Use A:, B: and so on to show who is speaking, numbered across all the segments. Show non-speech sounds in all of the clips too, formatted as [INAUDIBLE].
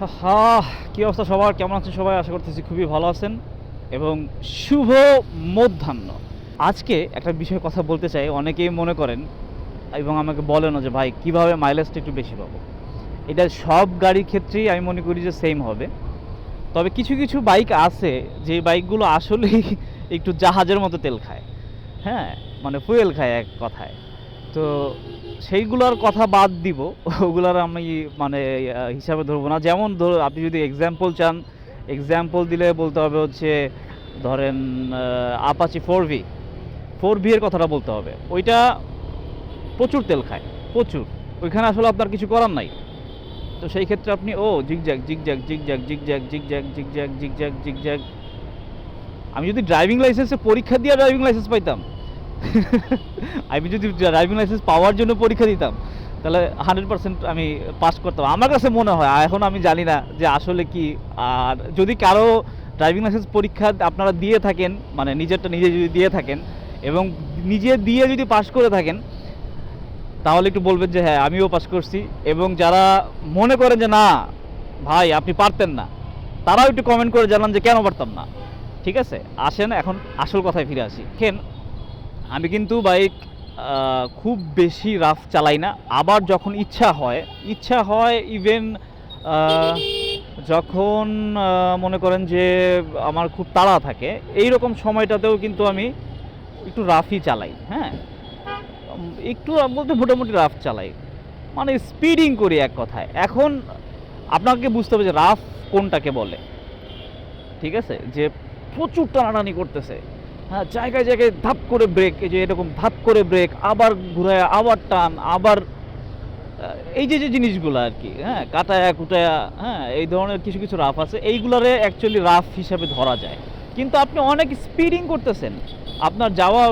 A: হা কী অবস্থা সবার? কেমন আছেন সবাই? আশা করতেছি খুবই ভালো আছেন এবং শুভ মধ্যাহ্ন। আজকে একটা বিষয়ে কথা বলতে চাই, অনেকেই মনে করেন এবং আমাকে বলেনও যে, ভাই, কীভাবে মাইলেজটা একটু বেশি পাবো? এটা সব গাড়ির ক্ষেত্রেই আমি মনে করি যে সেম হবে। তবে কিছু কিছু বাইক আছে, যে বাইকগুলো আসলেই [LAUGHS] একটু জাহাজের মতো তেল খায়। হ্যাঁ? মানে ফুয়েল খায় এক কথায়। তো সেইগুলোর কথা বাদ দিব। ওগুলার আমি মানে হিসাবে ধরবো না। যেমন ধর, আপনি যদি এক্সাম্পল চান এক্সাম্পল দিলে বলতে হবে হচ্ছে, ধরেন Apache four V four V এর কথাটা বলতে হবে। ওইটা প্রচুর তেল খায়, প্রচুর। ওইখানে আসলে আপনার কিছু করার নাই। তো সেই ক্ষেত্রে আপনি, ও zigzag zigzag zigzag zigzag zigzag zigzag zigzag zigzag আমি যদি ড্রাইভিং লাইসেন্সে পরীক্ষা দিয়ে ড্রাইভিং লাইসেন্স পাইতাম [LAUGHS] আমি যদি ড্রাইভিং লাইসেন্স পাওয়ার জন্য পরীক্ষা দিতাম, তাহলে হান্ড্রেড পার্সেন্ট আমি পাস করতাম। আমার কাছে মনে হয় এখন আমি জানি না যে আসলে কি, আর যদি কারও ড্রাইভিং লাইসেন্স পরীক্ষা আপনারা দিয়ে থাকেন মানে নিজেরটা নিজে যদি দিয়ে থাকেন, এবং নিজে দিয়ে যদি পাস করে থাকেন, তাহলে একটু বলবেন যে হ্যাঁ আমিও পাস করছি। এবং যারা মনে করেন যে না, ভাই, আপনি পারতেন না, তারাও একটু কমেন্ট করে জানান যে কেন পারতাম না। ঠিক আছে? আসেন, এখন আসল কথায় ফিরে আসি। কেন? আমি কিন্তু বাইক খুব বেশি রাফ চালাই না। আবার যখন ইচ্ছা হয় ইচ্ছা হয় ইভেন যখন মনে করেন যে আমার খুব তাড়া থাকে এই রকম সময়টাতেও কিন্তু আমি একটু রাফই চালাই হ্যাঁ? একটু বলতে মোটামুটি রাফ চালাই। মানে স্পিডিং করি এক কথায়। এখন আপনাকে বুঝতে হবে যে রাফ কোনটাকে বলে। ঠিক আছে? যে প্রচুর টানাটানি করতেছে। হ্যাঁ জায়গায় জায়গায় ধাপ করে ব্রেক এই যে এরকম ধাপ করে ব্রেক আবার ঘুরায়, আবার টান, আবার এই যে যে জিনিসগুলো আর কি হ্যাঁ কাটায়া কুটায়া হ্যাঁ এই ধরনের কিছু কিছু রাফ আছে, এইগুলারে অ্যাকচুয়ালি রাফ হিসাবে ধরা যায়। কিন্তু আপনি অনেক স্পিডিং করতেছেন, আপনার যাওয়া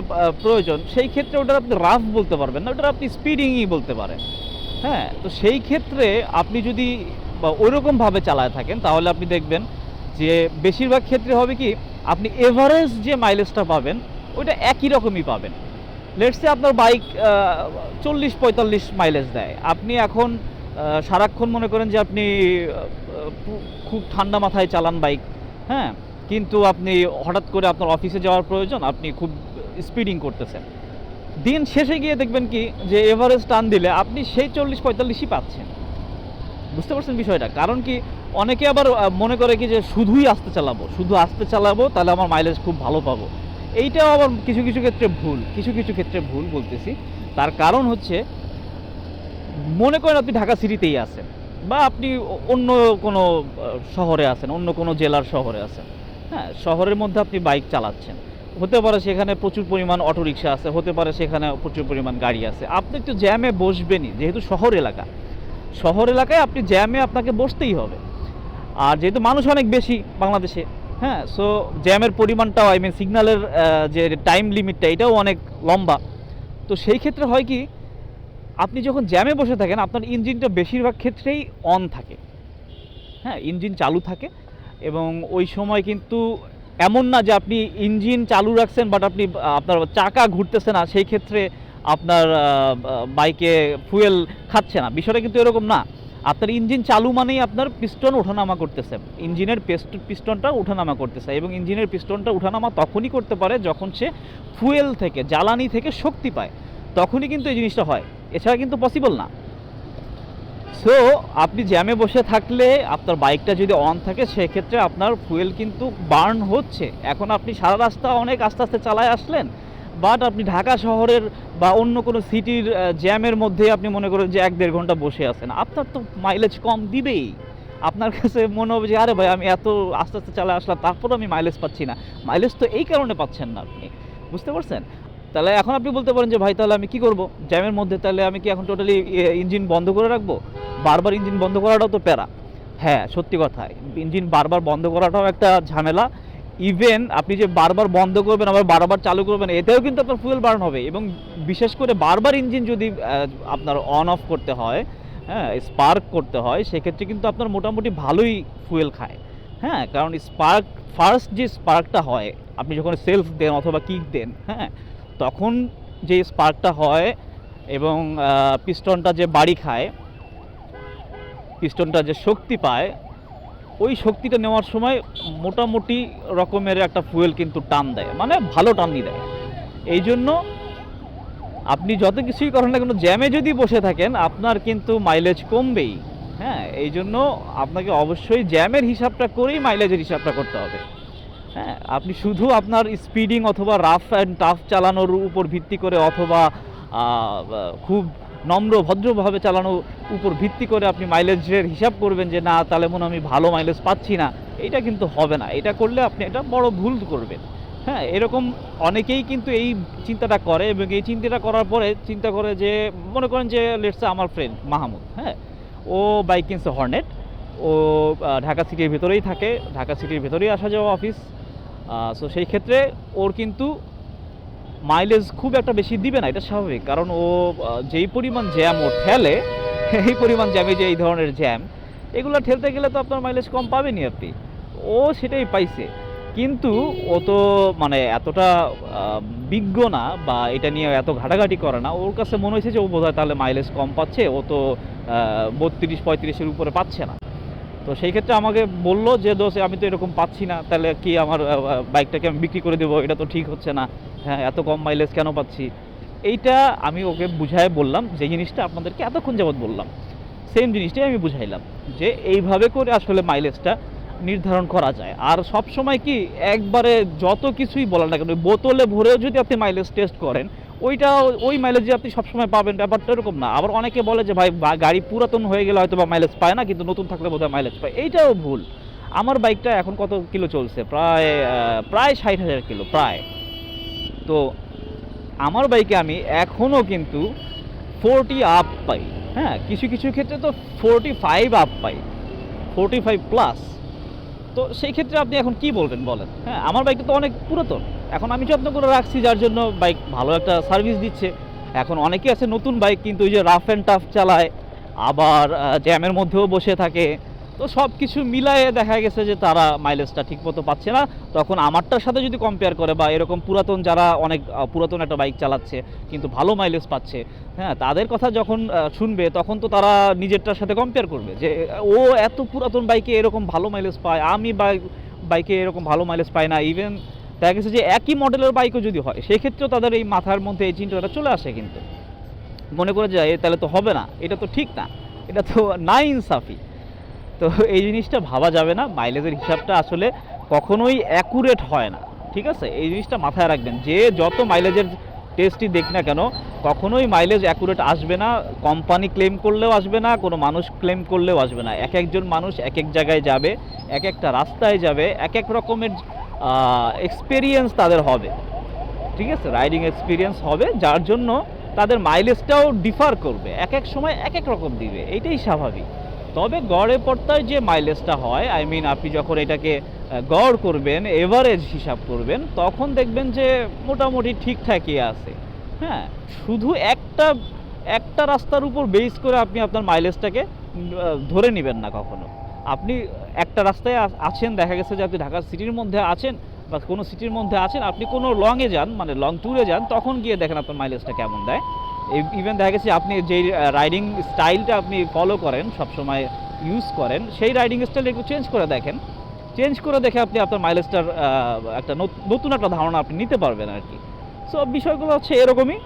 A: প্রয়োজন, সেই ক্ষেত্রে ওটা আপনি রাফ বলতে পারবেন না ওটা আপনি স্পিডিংই বলতে পারেন। হ্যাঁ তো সেই ক্ষেত্রে আপনি যদি বা ওইরকমভাবে চালায় থাকেন, তাহলে আপনি দেখবেন যে বেশিরভাগ ক্ষেত্রে হবে কি আপনি এভারেজ যে মাইলেজটা পাবেন, ওইটা একই রকমই পাবেন। লেটসে আপনার বাইক চল্লিশ পঁয়তাল্লিশ মাইলেজ দেয়। আপনি এখন সারাক্ষণ মনে করেন যে আপনি খুব ঠান্ডা মাথায় চালান বাইক হ্যাঁ? কিন্তু আপনি হঠাৎ করে আপনার অফিসে যাওয়ার প্রয়োজন, আপনি খুব স্পিডিং করতেছেন। দিন শেষে গিয়ে দেখবেন কি, যে এভারেজ টান দিলে আপনি সেই চল্লিশ পঁয়তাল্লিশই পাচ্ছেন। বুঝতে পারছেন বিষয়টা? কারণ কি অনেকে আবার মনে করে কি যে শুধুই আস্তে চালাবো, শুধু আস্তে চালাবো, তাহলে আমার মাইলেজ খুব ভালো পাবো। এইটাও আবার কিছু কিছু ক্ষেত্রে ভুল, কিছু কিছু ক্ষেত্রে ভুল বলতেছি। তার কারণ হচ্ছে, মনে করেন আপনি ঢাকা সিটিতেই আছেন, বা আপনি অন্য কোনো শহরে আছেন, অন্য কোনো জেলার শহরে আছেন। হ্যাঁ শহরের মধ্যে আপনি বাইক চালাচ্ছেন। হতে পারে সেখানে প্রচুর পরিমাণ অটোরিকশা আছে, হতে পারে সেখানে প্রচুর পরিমাণ গাড়ি আছে। আপনি একটু জ্যামে বসবেনই, যেহেতু শহর এলাকা। শহর এলাকায় আপনি জ্যামে আপনাকে বসতেই হবে। আর যেহেতু মানুষ অনেক বেশি বাংলাদেশে হ্যাঁ সো জ্যামের পরিমাণটাও আই মিন সিগন্যালের যে টাইম লিমিটটা এটাও অনেক লম্বা। তো সেই ক্ষেত্রে হয় কি, আপনি যখন জ্যামে বসে থাকেন, আপনার ইঞ্জিনটা বেশিরভাগ ক্ষেত্রেই অন থাকে। হ্যাঁ ইঞ্জিন চালু থাকে এবং ওই সময় কিন্তু এমন না যে আপনি ইঞ্জিন চালু রাখছেন বাট আপনি আপনার চাকা ঘুরতেছে না, সেই ক্ষেত্রে আপনার বাইকে ফুয়েল খাচ্ছে না। বিষয়টা কিন্তু এরকম না। আপনার ইঞ্জিন চালু মানেই আপনার পিস্টন ওঠানামা করতেছে। ইঞ্জিনের পেস্ট, পিস্টনটা ওঠানামা করতেছে এবং ইঞ্জিনের পিস্টনটা ওঠানামা তখনই করতে পারে যখন সে ফুয়েল থেকে, জ্বালানি থেকে শক্তি পায়। তখনই কিন্তু এই জিনিসটা হয়। এছাড়া কিন্তু পসিবল না। সো আপনি জ্যামে বসে থাকলে আপনার বাইকটা যদি অন থাকে, সেক্ষেত্রে আপনার ফুয়েল কিন্তু বার্ন হচ্ছে। এখন আপনি সারা রাস্তা অনেক আস্তে আস্তে চালায় আসলেন বাট আপনি ঢাকা শহরের বা অন্য কোনো সিটির জ্যামের মধ্যে আপনি মনে করেন যে এক দেড় ঘণ্টা বসে আছেন। আপনার তো মাইলেজ কম দিবেই। আপনার কাছে মনে হবে যে, আরে ভাই, আমি এত আস্তে আস্তে চালায় আসলাম তারপর আমি মাইলেজ পাচ্ছি না। মাইলেজ তো এই কারণে পাচ্ছেন না আপনি। বুঝতে পারছেন? তাহলে এখন আপনি বলতে পারেন যে, ভাই, তাহলে আমি কি করব? জ্যামের মধ্যে তাহলে আমি কি এখন টোটালি ইঞ্জিন বন্ধ করে রাখব? বারবার ইঞ্জিন বন্ধ করাটাও তো প্যারা। হ্যাঁ সত্যি কথা ইঞ্জিন বারবার বন্ধ করাটাও একটা ঝামেলা। ইভেন আপনি যে বারবার বন্ধ করবেন, আবার বারবার চালু করবেন, এতেও কিন্তু আপনার ফুয়েল বার্ন হবে। এবং বিশেষ করে বারবার ইঞ্জিন যদি আপনার অন অফ করতে হয় হ্যাঁ স্পার্ক করতে হয়, সেক্ষেত্রে কিন্তু আপনার মোটামুটি ভালোই ফুয়েল খায়। হ্যাঁ কারণ স্পার্ক ফার্স্ট যে স্পার্কটা হয়, আপনি যখন সেলফ দেন অথবা কিক দেন হ্যাঁ তখন যে স্পার্কটা হয় এবং পিস্টনটা যে বাড়ি খায় পিস্টনটা যে শক্তি পায় ওই শক্তিটা নেওয়ার সময় মোটামুটি রকমের একটা ফুয়েল কিন্তু টান দেয়। মানে ভালো টানই দেয়। এই জন্য আপনি যত কিছুই করেন না কেন, জ্যামে যদি বসে থাকেন, আপনার কিন্তু মাইলেজ কমবেই। হ্যাঁ এই জন্য আপনাকে অবশ্যই জ্যামের হিসাবটা করেই মাইলেজের হিসাবটা করতে হবে। হ্যাঁ আপনি শুধু আপনার স্পিডিং অথবা রাফ অ্যান্ড টাফ চালানোর উপর ভিত্তি করে অথবা খুব নম্র, ভদ্রভাবে চালানোর উপর ভিত্তি করে আপনি মাইলেজের হিসাব করবেন যে, না, তাহলে মনে আমি ভালো মাইলেজ পাচ্ছি না। এটা কিন্তু হবে না। এটা করলে আপনি এটা বড় ভুল করবেন। হ্যাঁ এরকম অনেকেই কিন্তু এই চিন্তাটা করে এবং এই চিন্তাটা করার পরে চিন্তা করে যে, মনে করেন যে লেটসে আমার ফ্রেন্ড মাহমুদ হ্যাঁ ও বাইক কিনছে হর্নেট ও ঢাকা সিটির ভেতরেই থাকে, ঢাকা সিটির ভেতরেই আসা যাওয়া অফিস সো সেই ক্ষেত্রে ওর কিন্তু মাইলেজ খুব একটা বেশি দিবে না, এটা স্বাভাবিক। কারণ ও যেই পরিমাণ জ্যাম ও ঠেলে, এই পরিমাণ জ্যামে যে এই ধরনের জ্যাম এগুলো ঠেলতে গেলে তো আপনার মাইলেজ কম পাবেনি আপনি। ও সেটাই পাইছে। কিন্তু ও তো মানে এতটা বিজ্ঞ না বা এটা নিয়ে এত ঘাটাঘাটি করে না, ওর কাছে মনে হয়েছে যে ও বোধহয় তাহলে মাইলেজ কম পাচ্ছে, ও তো বত্রিশ পঁয়ত্রিশের উপরে পাচ্ছে না। তো সেই ক্ষেত্রে আমাকে বলল যে দোষ আমি তো এরকম পাচ্ছি না। তাহলে কি আমার বাইকটাকে আমি বিক্রি করে দেবো? এটা তো ঠিক হচ্ছে না। হ্যাঁ এত কম মাইলেজ কেন পাচ্ছি? এইটা আমি ওকে বুঝায় বললাম যে জিনিসটা আপনাদেরকে এতক্ষণ যাবৎ বললাম। সেম জিনিসটাই আমি বুঝাইলাম, যে এইভাবে করে আসলে মাইলেজটা নির্ধারণ করা যায়। আর সব সময় কি, একবারে যত কিছুই বলেন না কেন বোতলে ভরেও যদি আপনি মাইলেজ টেস্ট করেন ওইটা ওই মাইলেজ আপনি সবসময় পাবেন, ব্যাপারটা এরকম না। আবার অনেকে বলে যে, ভাই গাড়ি পুরাতন হয়ে গেলে হয়তো বা মাইলেজ পায় না, কিন্তু নতুন থাকলে বোধহয় মাইলেজ পায়। এইটাও ভুল। আমার বাইকটা এখন কত কিলো চলছে? প্রায় প্রায় ষাট হাজার কিলো, প্রায়। তো আমার বাইকে আমি এখনও কিন্তু ফোরটি আপ পাই। হ্যাঁ কিছু কিছু ক্ষেত্রে তো ফোরটি ফাইভ আপ পাই। ফোরটি ফাইভ প্লাস তো সেই ক্ষেত্রে আপনি এখন কি বলবেন, বলেন? হ্যাঁ আমার বাইকটা তো অনেক পুরাতন। এখন আমি যত্ন করে রাখছি, যার জন্য বাইক ভালো একটা সার্ভিস দিচ্ছে। এখন অনেকে আছে নতুন বাইক কিন্তু ওই যে রাফ অ্যান্ড টাফ চালায়, আবার জ্যামের মধ্যেও বসে থাকে। তো সব কিছু মিলায়ে দেখা গেছে যে তারা মাইলেজটা ঠিকমতো পাচ্ছে না। তখন আমারটার সাথে যদি কম্পেয়ার করে বা এরকম পুরাতন যারা অনেক পুরাতন একটা বাইক চালাচ্ছে, কিন্তু ভালো মাইলেজ পাচ্ছে হ্যাঁ তাদের কথা যখন শুনবে, তখন তো তারা নিজেরটার সাথে কম্পেয়ার করবে যে, ও এত পুরাতন বাইকে এরকম ভালো মাইলেজ পায়, আমি বাইক বাইকে এরকম ভালো মাইলেজ পাই না। ইভেন দেখা গেছে যে একই মডেলের বাইকও যদি হয়, সেক্ষেত্রেও তাদের এই মাথার মধ্যে এই চিন্তাটা চলে আসে কিন্তু। মনে করে যে, এ, তাহলে তো হবে না। এটা তো ঠিক না। এটা তো না ইনসাফি তো এই জিনিসটা ভাবা যাবে না। মাইলেজের হিসাবটা আসলে কখনোই অ্যাকুরেট হয় না। ঠিক আছে? এই জিনিসটা মাথায় রাখবেন। যে যত মাইলেজের টেস্টই দেখ না কেন, কখনোই মাইলেজ অ্যাকুরেট আসবে না। কোম্পানি ক্লেম করলেও আসবে না, কোনো মানুষ ক্লেম করলেও আসবে না। এক একজন মানুষ এক এক জায়গায় যাবে, এক একটা রাস্তায় যাবে, এক এক রকমের এক্সপেরিয়েন্স তাদের হবে। ঠিক আছে? রাইডিং এক্সপিরিয়েন্স হবে, যার জন্য তাদের মাইলেজটাও ডিফার করবে। এক এক সময় এক এক রকম দিবে। এইটাই স্বাভাবিক। তবে গড়ে পড়তায় যে মাইলেজটা হয় আই মিন আপনি যখন এটাকে গড় করবেন এভারেজ হিসাব করবেন, তখন দেখবেন যে মোটামুটি ঠিকঠাকই আছে। হ্যাঁ শুধু একটা একটা রাস্তার উপর বেস করে আপনি আপনার মাইলেজটাকে ধরে নেবেন না কখনো। আপনি একটা রাস্তায় আছেন, দেখা গেছে যে আপনি ঢাকার সিটির মধ্যে আছেন বা কোনো সিটির মধ্যে আছেন, আপনি কোনো লংয়ে যান মানে লং ট্যুরে যান, তখন গিয়ে দেখেন আপনার মাইলেজটা কেমন দেয়। ইভেন দেখা গেছে আপনি যেই রাইডিং স্টাইলটা আপনি ফলো করেন, সবসময় ইউজ করেন, সেই রাইডিং স্টাইল একটু চেঞ্জ করে দেখেন। চেঞ্জ করে দেখে আপনি আপনার মাইলেজটার একটা নত- নতুন একটা ধারণা আপনি নিতে পারবেন আর কি। সো বিষয়গুলো হচ্ছে এরকমই।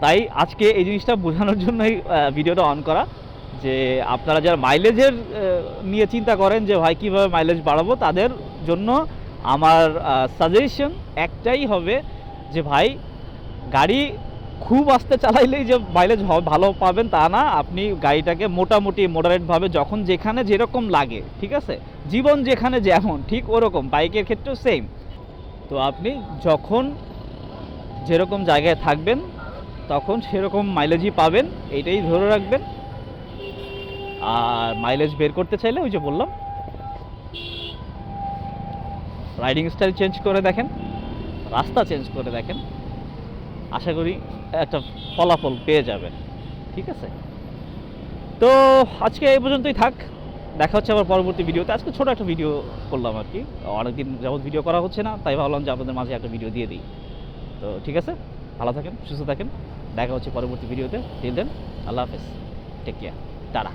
A: তাই আজকে এই জিনিসটা বোঝানোর জন্যই ভিডিওটা অন করা, যে আপনারা যারা মাইলেজের নিয়ে চিন্তা করেন যে ভাই কীভাবে মাইলেজ বাড়াবো, তাদের জন্য আমার সাজেশন একটাই হবে যে ভাই, গাড়ি খুব আস্তে চালাইলেই যে মাইলেজ ভালো পাবেন তা না। আপনি গাড়িটাকে মোটামুটি মোডারেটভাবে যখন যেখানে যেরকম লাগে, ঠিক আছে? জীবন যেখানে যেমন, ঠিক ওরকম। বাইকের ক্ষেত্রেও সেম তো আপনি যখন যেরকম জায়গায় থাকবেন, তখন সেরকম মাইলেজই পাবেন। এইটাই ধরে রাখবেন। আর মাইলেজ বের করতে চাইলে ওই যে বললাম রাইডিং স্টাইল চেঞ্জ করে দেখেন। রাস্তা চেঞ্জ করে দেখেন। আশা করি একটা ফলাফল পেয়ে যাবেন ঠিক আছে? তো আজকে এই পর্যন্তই থাক। দেখা হচ্ছে আবার পরবর্তী ভিডিওতে। আজকে ছোটো একটা ভিডিও করলাম আর কি। অনেকদিন যাবত ভিডিও করা হচ্ছে না, তাই ভাবলাম যে আপনাদের মাঝে একটা ভিডিও দিয়ে দিই। তো ঠিক আছে? ভালো থাকেন, সুস্থ থাকেন। দেখা হচ্ছে পরবর্তী ভিডিওতে। দিয়ে দেন আল্লাহ হাফেজ। Take care tata.